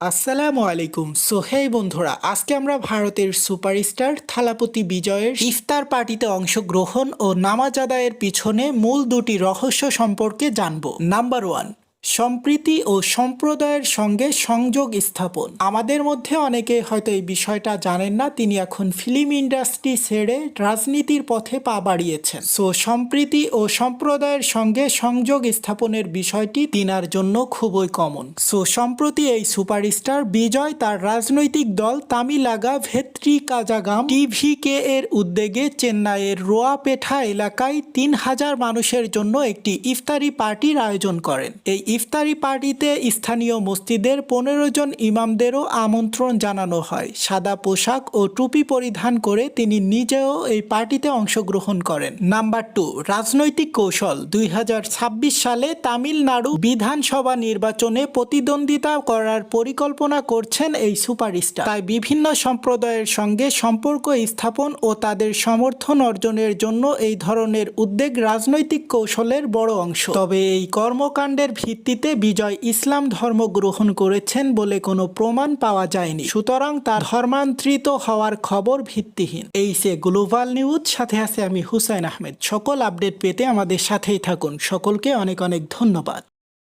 আসসালামু আলাইকুম। সো, হেই বন্ধুরা, আজকে আমরা ভারতের সুপারস্টার থালাপতি বিজয়ের ইফতার পার্টিতে অংশগ্রহণ ও নামাজ আদায়ের পিছনে মূল দুটি রহস্য সম্পর্কে জানব। নাম্বার ওয়ান সম্প্রীতি ও সম্প্রদায়ের সঙ্গে সংযোগ স্থাপন। আমাদের মধ্যে অনেকে হয়তো এই বিষয়টা জানেন না, তিনি এখন ফিল্ম ইন্ডাস্ট্রি ছেড়ে রাজনীতির পথে পা বাড়িয়েছেন। সো, সম্প্রীতি ও সম্প্রদায়ের সঙ্গে সংযোগ স্থাপনের বিষয়টি তিনার জন্য খুবই কমন সো, সম্প্রতি এই সুপারস্টার বিজয় তার রাজনৈতিক দল তামিলাগা ভেত্রি কাজাগাম টিভিকে এর উদ্যোগে চেন্নাইয়ের রোয়াপেঠা এলাকায় তিন হাজার মানুষের জন্য একটি ইফতারি পার্টির আয়োজন করেন। এই ইফতারি পার্টিতে স্থানীয় মসজিদের পনেরো জন ইমামদেরও আমন্ত্রণ জানানো হয়। সাদা পোশাক ও টুপি পরিধান করে তিনি নিজেও এই পার্টিতে অংশগ্রহণ করেন। নাম্বার টু, রাজনৈতিক কৌশল। দুই হাজার ছাব্বিশ সালে তামিলনাড়ু বিধানসভা নির্বাচনে প্রতিদ্বন্দ্বিতা করার পরিকল্পনা করছেন এই সুপারস্টার। তাই বিভিন্ন সম্প্রদায়ের সঙ্গে সম্পর্ক স্থাপন ও তাদের সমর্থন অর্জনের জন্য এই ধরনের উদ্যোগ রাজনৈতিক কৌশলের বড় অংশ। তবে এই কর্মকাণ্ডের ভিত্তিতে বিজয় ইসলাম ধর্ম গ্রহণ করেছেন বলে কোনো প্রমাণ পাওয়া যায়নি। সুতরাং তার ধর্মান্তরিত হওয়ার খবর ভিত্তিহীন। এই সে গ্লোবাল নিউজ, সাথে আছে আমি হুসাইন আহমেদ। সকল আপডেট পেতে আমাদের সাথেই থাকুন। সকলকে অনেক অনেক ধন্যবাদ।